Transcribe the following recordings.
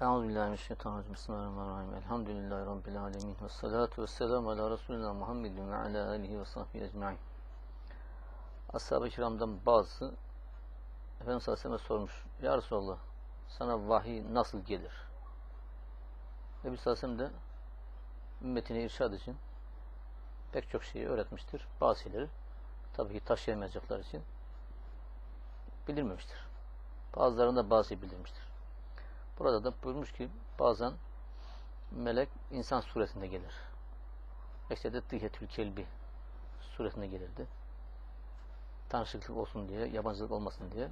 Euzubillahimineşşeytanirracim. Bismillahirrahmanirrahim. Elhamdülillahi Rabbil alemin. Ve salatu ve selamu ala Resulina Muhammedin ve ala alihi ve sahbihi ecma'in. Ashab-ı kiramdan bazısı Efendimiz sallallahu aleyhi ve sellem sormuş. Ya Resulallah sana vahiy nasıl gelir? Nebi sallallahu aleyhi ve sellem de ümmetine irşad için pek çok şeyi öğretmiştir. Bazı şeyleri tabii ki taşıyamayacaklar için bildirmemiştir. Bazılarında bazı şey bildirmiştir. Burada da buyurmuş ki bazen melek insan suretinde gelir. İşte de tıhetül kelbi suretinde gelirdi. Tanışıklık olsun diye, yabancılık olmasın diye.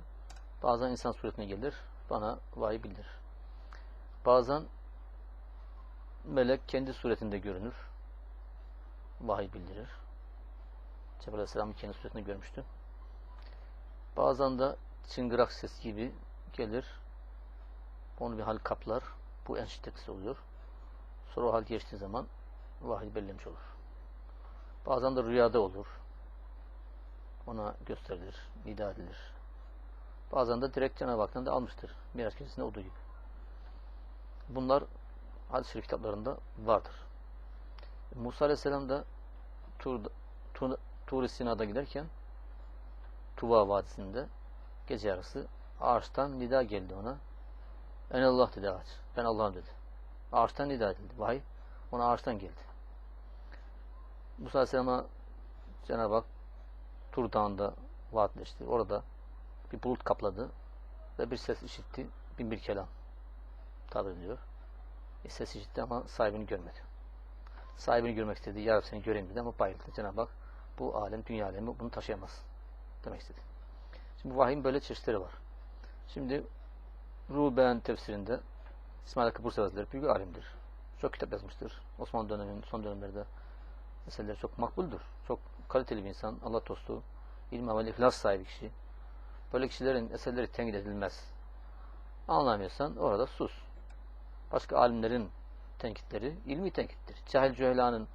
Bazen insan suretine gelir, bana vahiy bildirir. Bazen melek kendi suretinde görünür. Vahiy bildirir. Cebrail Aleyhisselam'ı kendi suretinde görmüştü. Bazen de çıngırak ses gibi gelir. Onu bir hal kaplar. Bu en şiddetlisi oluyor. Sonra o hal geçtiği zaman vahiy bellemiş olur. Bazen de rüyada olur. Ona gösterilir, nida edilir. Bazen de direkt Cenab-ı Hak'tan da almıştır. Miraç gecesinde olduğu gibi. Bunlar hadis-i şerif kitaplarında vardır. Musa Aleyhisselam da Tur, Tur, Tur Sina'da giderken Tuva Vadisi'nde gece yarısı ağaçtan nida geldi ona. En Allah dedi ağaç. Ben Allah'ım dedi. Ağaçtan nida edildi. Vahiy ona ağaçtan geldi. Musa Aleyhisselam'a Cenab-ı Hak Tur Dağı'nda vaatleşti. Orada bir bulut kapladı ve bir ses işitti. Bin bir kelam tabir ediyor. E, ses işitti ama sahibini görmedi. Sahibini görmek istedi. Ya seni göreyim dedi ama bayıldı. Cenab-ı Hak bu alem, dünya alemi bunu taşıyamaz demek istedi. Şimdi bu vahyin böyle çeşitleri var. Şimdi Ruben tefsirinde İsmail Hakkı Bursa Hazretleri büyük alimdir. Çok kitap yazmıştır. Osmanlı döneminin son dönemlerde meseleleri çok makbuldür. Çok kaliteli bir insan. Allah dostu, ilmi amel ihlas sahibi kişi. Böyle kişilerin eserleri tenkit edilmez. Anlamıyorsan orada sus. Başka alimlerin tenkitleri ilmi tenkittir. Cahil cühelanın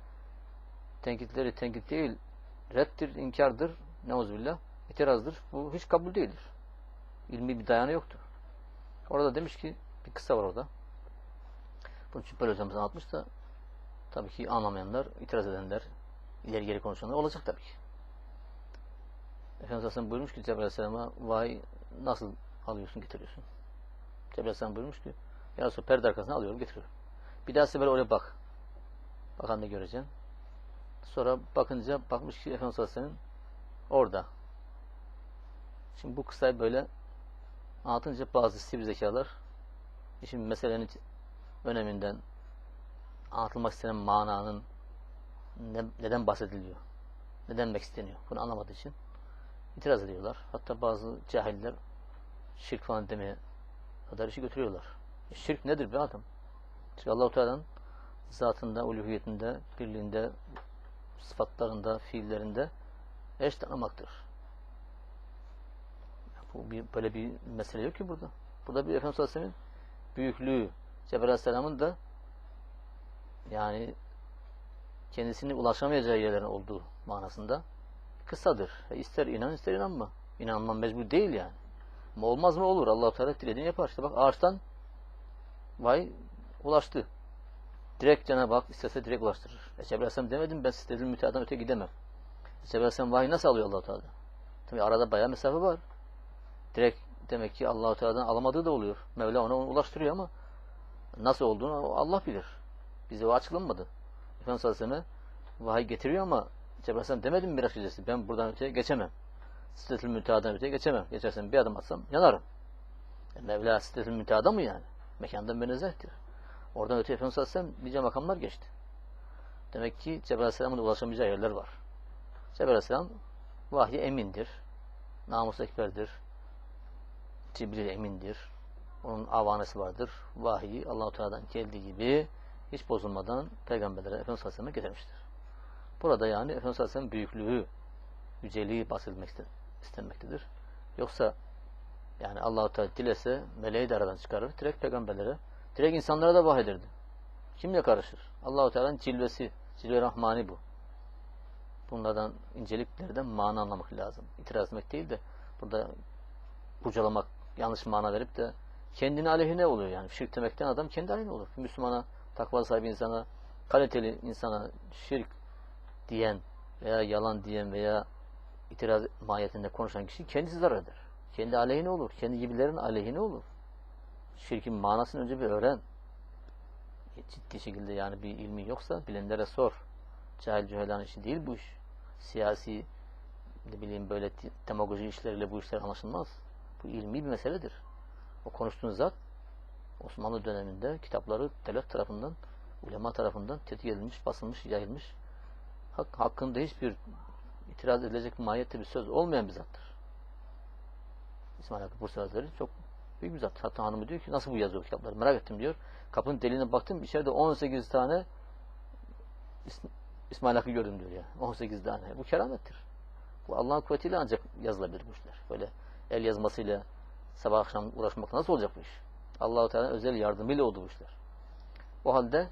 tenkitleri tenkit değil, reddir, inkardır, neuzubillah, itirazdır. Bu hiç kabul değildir. İlmi bir dayanı yoktur. Orada demiş ki, bir kısa var orada. Bunu Cübbel hocamız anlatmış da tabii ki anlamayanlar, itiraz edenler, ileri geri konuşanlar olacak tabii ki. Efendimiz Aleyhisselam buyurmuş ki Cebrail Aleyhisselam'a vahiy nasıl alıyorsun, getiriyorsun? Cebrail Aleyhisselam buyurmuş ki ya Resulallah perde arkasına alıyorum, getiriyorum. Bir daha sefer oraya bak. Bakan da göreceksin. Sonra bakınca bakmış ki Efendimiz Aleyhisselam orada. Şimdi bu kısayı böyle anlatınca bazı sivri zekalar işin meselenin öneminden anlatılmak istenen mananın ne, neden bahsediliyor? Neden demek isteniyor? Bunu anlamadığı için itiraz ediyorlar. Hatta bazı cahiller şirk falan demeye kadar işi götürüyorlar. E şirk nedir be adam? Çünkü Allah-u Teala'nın zatında, uluhiyetinde, birliğinde, sıfatlarında, fiillerinde eş tanımaktır. Bu bir, böyle bir mesele yok ki burada. Burada bir Efendimiz Aleyhisselam'ın büyüklüğü, Cebrail Aleyhisselam'ın da yani kendisini ulaşamayacağı yerlerin olduğu manasında kısadır. E ister inan ister inanma. İnanman mecbur değil yani. Ama olmaz mı olur. Allah-u Teala dilediğini yapar. İşte bak ağaçtan vay ulaştı. Direkt Cenab-ı Hak istese direkt ulaştırır. E Cebrail Aleyhisselam demedim ben sistedim müteadan öte gidemem. E Cebrail Aleyhisselam vahiy nasıl alıyor Allah-u Teala? Tabi arada bayağı mesafe var. Direkt demek ki Allah-u Teala'dan alamadığı da oluyor. Mevla ona ulaştırıyor ama nasıl olduğunu Allah bilir. Bize o açıklanmadı. Efendimiz Aleyhisselam'a vahiy getiriyor ama Cebrail Aleyhisselam demedim mi Miraç gecesi? Ben buradan öteye geçemem. Sitretül Mütea'dan öteye geçemem. Geçersem bir adım atsam yanarım. E Mevla Sitretül Mütea'da mı yani? Mekandan münezzehtir. Oradan öteye Efendimiz Aleyhisselam nice makamlar geçti. Demek ki Cebrail Aleyhisselam'ın ulaşamayacağı yerler var. Cebrail Aleyhisselam vahye emindir. Namus ekberdir. Cibril emindir. Onun avanesi vardır. Vahiyi Allah-u Teala'dan geldiği gibi hiç bozulmadan peygamberlere Efendimiz Aleyhisselam'a getirmiştir. Burada yani Efendimiz Aleyhisselam'ın büyüklüğü, yüceliği bahsedilmek istenmektedir. Yoksa yani Allah-u Teala dilese meleği de aradan çıkarır. Direkt peygamberlere, direkt insanlara da vahyederdi. Kimle karışır? Allah-u Teala'nın cilvesi, cilve rahmani bu. Bunlardan inceliklerden mana anlamak lazım. İtiraz etmek değil de burada kurcalamak, yanlış mana verip de kendine aleyhine oluyor yani. Şirk demekten adam kendi aleyhine olur. Müslümana, takva sahibi insana, kaliteli insana şirk diyen veya yalan diyen veya itiraz mahiyetinde konuşan kişi kendisi zarar eder. Kendi aleyhine olur. Kendi gibilerin aleyhine olur. Şirkin manasını önce bir öğren. Ciddi şekilde yani bir ilmi yoksa bilenlere sor. Cahil cühelan işi değil bu iş. Siyasi ne bileyim böyle demagoji işleriyle bu işler anlaşılmaz. Bu ilmi bir meseledir. O konuştuğun zat Osmanlı döneminde kitapları devlet tarafından, ulema tarafından tetkik edilmiş, basılmış, yayılmış. Hak, hakkında hiçbir itiraz edilecek mahiyette bir söz olmayan bir zattır. İsmail Hakkı Bursa Hazretleri çok büyük bir zat. Hatta hanımı diyor ki nasıl bu yazıyor kitapları merak ettim diyor. Kapının deliğine baktım içeride 18 tane İs- İsmail Hakkı gördüm diyor ya. 18 tane. Bu keramettir. Bu Allah'ın kuvvetiyle ancak yazılabilir bu işler. Böyle el yazmasıyla sabah akşam uğraşmak nasıl olacak bu iş? Allahu Teala özel yardımıyla oldu bu işler. O halde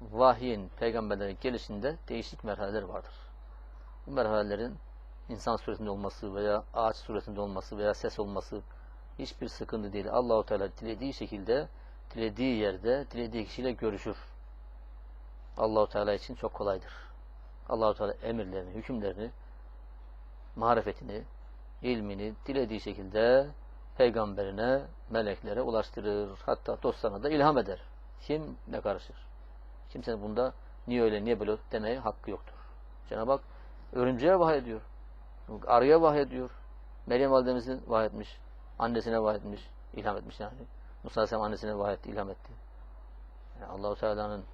vahyin peygamberlerin gelişinde değişik merhaleler vardır. Bu merhalelerin insan suretinde olması veya ağaç suretinde olması veya ses olması hiçbir sıkıntı değil. Allahu Teala dilediği şekilde, dilediği yerde, dilediği kişiyle görüşür. Allahu Teala için çok kolaydır. Allahu Teala emirlerini, hükümlerini, marifetini, ilmini dilediği şekilde peygamberine, meleklere ulaştırır. Hatta dostlarına da ilham eder. Kim ne karışır? Kimsenin bunda niye öyle, niye böyle demeye hakkı yoktur. Cenab-ı Hak örümceğe vahiy ediyor. Arıya vahiy ediyor. Meryem validemizin vahiy etmiş. Annesine vahiy etmiş. ilham etmiş yani. Musa Aleyhisselam annesine vahiy etti, ilham etti. Yani Allahu Teala'nın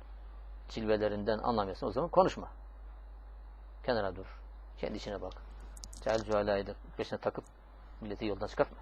cilvelerinden anlamıyorsan o zaman konuşma. Kenara dur. Kendi işine bak. Cahil cühalayı da peşine takıp milleti yoldan çıkartma.